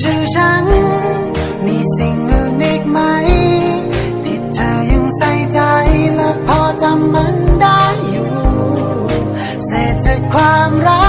ชื่อฉัน มีสิ่งอื่นอีกไหม ที่เธอยังใส่ใจและพอจำมันได้อยู่ เศษจากความรัก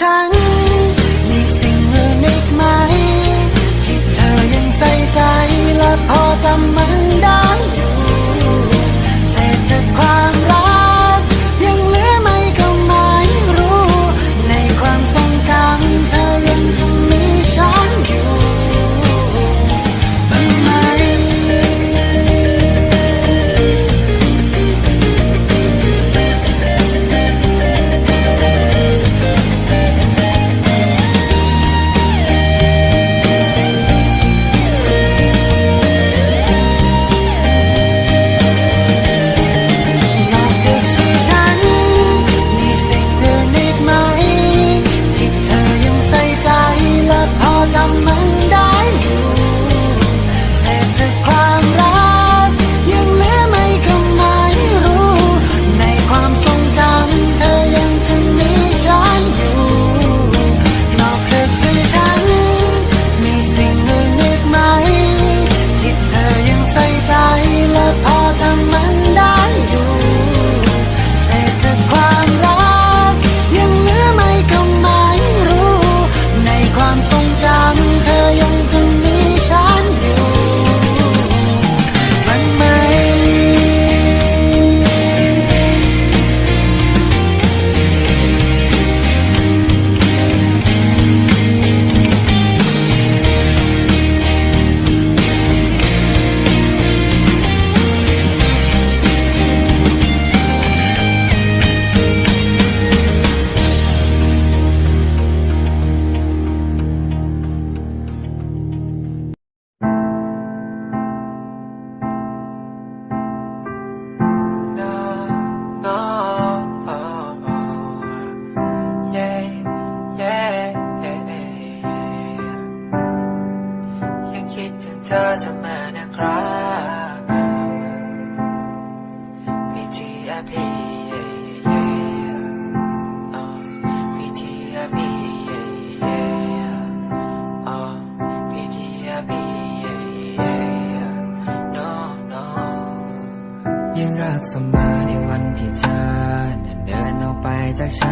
ฉัน มีสิ่งอื่นอีกไหม ที่เธอยังใส่ใจและพอจำมันได้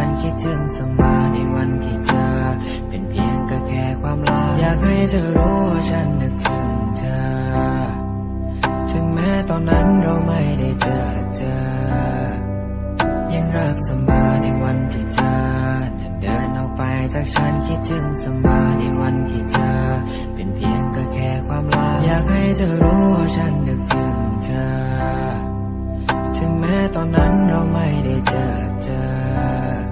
านคิดถึงเสมอในวันที่เธอ เป็นเพียงก็แค่ความลาอยากให้เธอรู้ว่าฉันนึกถึงเธอ ถึงแม้ตอนนั้นเราไม่ได้เจอเธอ ยังรักเสมอในวันที่เธอเดินออกไปจากฉันคิดถึงเสมอในวันที่เธอ เป็นเพียงก็แค่ความลาอยากให้เธอรู้ว่าฉันนึกถึงเธอ ถึงแม้ตอนนั้นเราไม่ได้เจอเธอ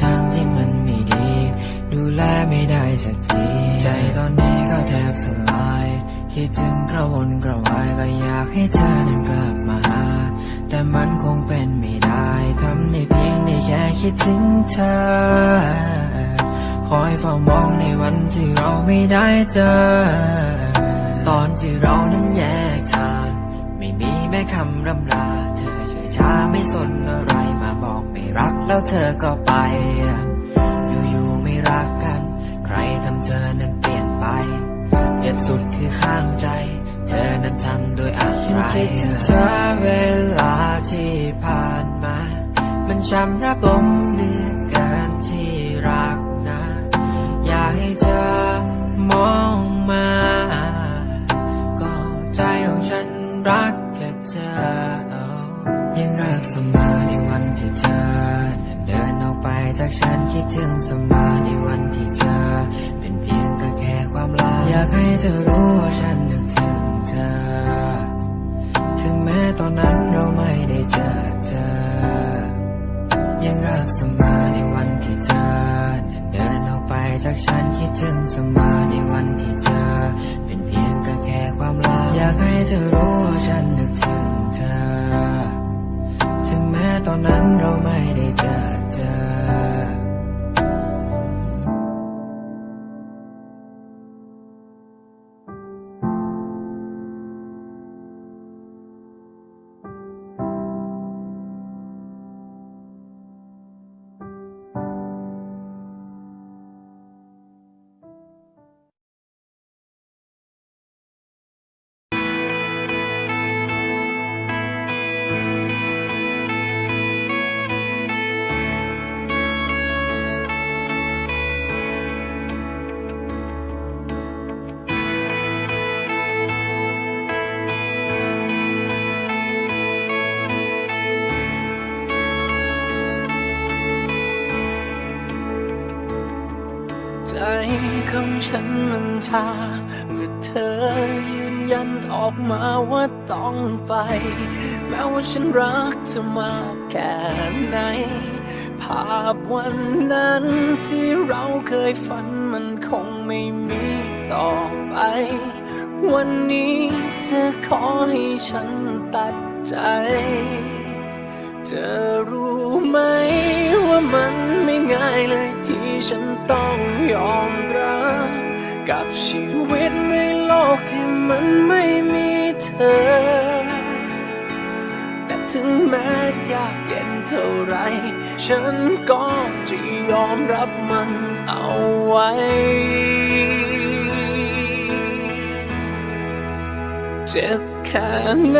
ฉันที่มันไม่ดี ดูแลไม่ได้สักที ใจตอนนี้ก็แทบสลาย คิดถึงกระวนกระวายก็อยากให้เธอนั้นกลับมาหา แต่มันคงเป็นไม่ได้ ทำได้เพียงได้แค่คิดถึงเธอ คอยเฝ้ามองในวันที่เราไม่ได้เจอ ตอนที่เรานั้นแยกทาง ไม่มีแม้คำรำลา เธอเฉยช้าไม่สนอะไรมาบอก รักแล้วเธอก็ไป อยู่ๆไม่รักกัน ใครทำเธอนั้นเปลี่ยนไป เจ็บสุดคือข้างใจ เธอนั้นทำโดยอะไรฉันคิดถึงเธอเวลาที่ผ่านมา มันช้ำระบมเนื้อ จากฉันคิดถึงเสมอในวันที่เธอ เป็นเพียงก็แค่ความลาอยากให้เธอรู้ว่าฉันนึกถึงเธอ ถึงแม้ตอนนั้นเราไม่ได้เจอ ใจของฉันมันชาเมื่อเธอยืนยันออกมาว่าต้องไป แม้ว่าฉันรักเธอมากแค่ไหน ภาพวันนั้นที่เราเคยฝันมันคงไม่มีต่อไป วันนี้เธอขอให้ฉันตัดใจ ธอรู้ไหมว่ามันไม่ง่ายเลยที่ฉันต้องยอมรับ กับชีวิตในโลกที่มันไม่มีเธอ แต่ถึงแม้ยากเย็นเท่าไร ฉันก็จะยอมรับมันเอาไว้เจ็บ แค่ไหน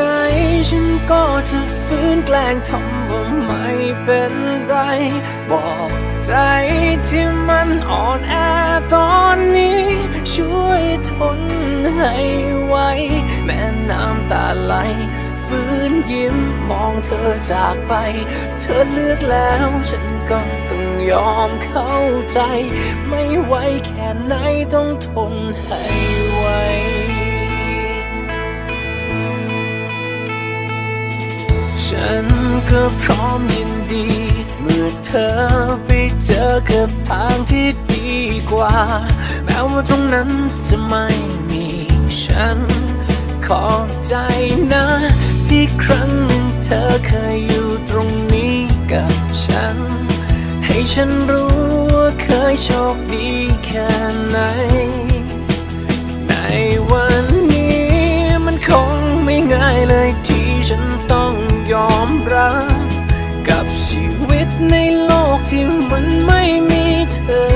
ฉันก็จะฟื้นแกล้งทำว่าไม่เป็นไร บอกใจที่มันอ่อนแอตอนนี้ ช่วยทนให้ไวแม้น้ำตาไหลฟื้นยิ้มมองเธอจากไป เธอเลือกแล้วฉันก็ต้องยอมเข้าใจ ไม่ไหวแค่ไหนต้องทนให้ไว ฉันก็พร้อมยินดี เมื่อเธอไปเจอกับทางที่ดีกว่า แม้ว่าตรงนั้นจะไม่มีฉัน ขอบใจนะ ที่ครั้งหนึ่งเธอเคยอยู่ตรงนี้กับฉัน ให้ฉันรู้ว่าเคยโชคดีแค่ไหน ในวันนี้มันคงไม่ง่ายเลย องยอมรับ กับชีวิตในโลกที่มันไม่มีเธอ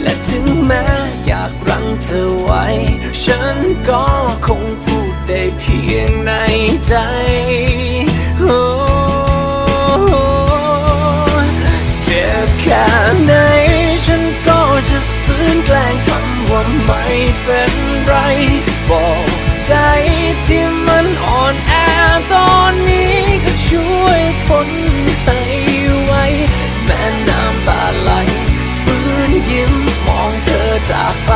และถึงแม้อยากรั้งเธอไว้ ฉันก็คงพูดได้เพียงในใจ โอ้เจ็บแค่ไหนฉันก็จะฟื้นแกล้งทำว่าไม่เป็นไรบอก อนนี้ก็ช่วยทนไปไว้ แม่น้ำตาไหลฟื้นยิ้มมองเธอจากไป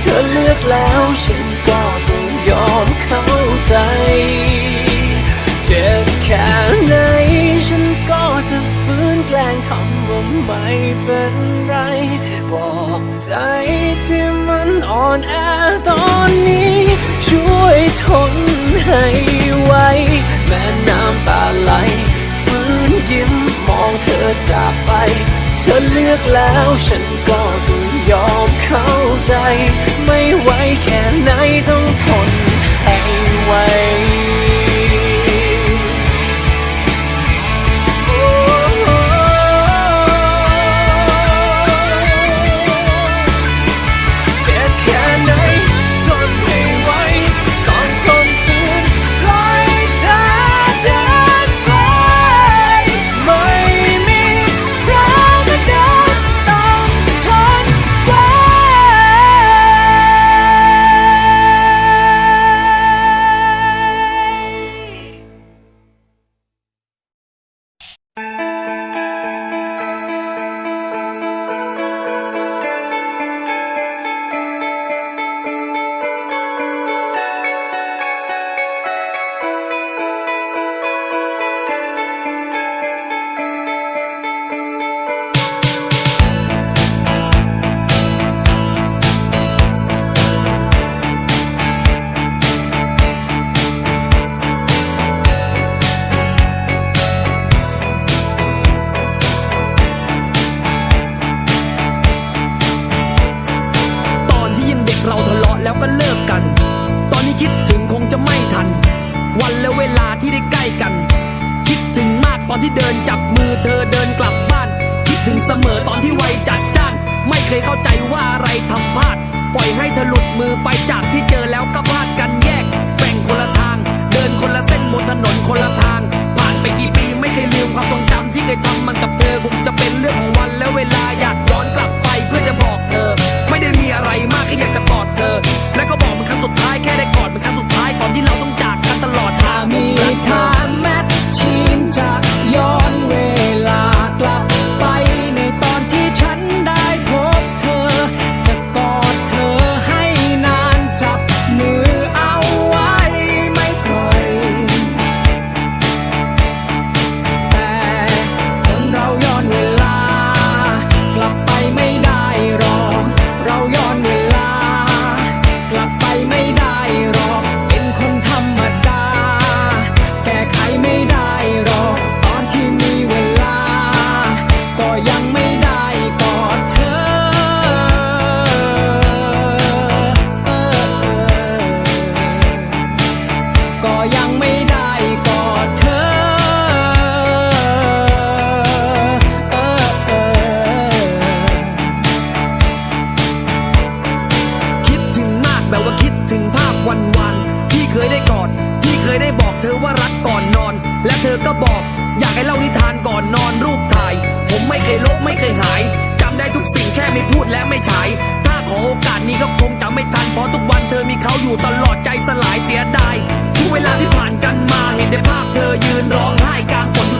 เธอเลือกแล้วฉันก็ต้องยอมเข้าใจ เจ็บแค่ไหนฉันก็จะฟื้นแกล้งทำว่าไม่เป็นไร บอกใจที่มันอ่อนแอตอนนี้ ช่วยทนให้ แม้น้ำตาไหลฟื้นยิ้มมองเธอจากไป เธอเลือกแล้วฉันก็ดู มือไปจากที่เจอแล้วก็พลาดกันแยกแบ่งคนละทาง เดินคนละเส้นบนถนนคนละทาง ผ่านไปกี่ปีไม่เคยลืมความทรงจำที่เคยทำมันกับเธอคงจะเป็นเรื่องของวันและเวลายา ไม่ทันเพราะทุกวันเธอมีเขาอยู่ตลอดใจสลายเสียดายทุกเวลาที่ผ่านกันมาเห็นได้ภาพเธอยืนร้องไห้กลางฝน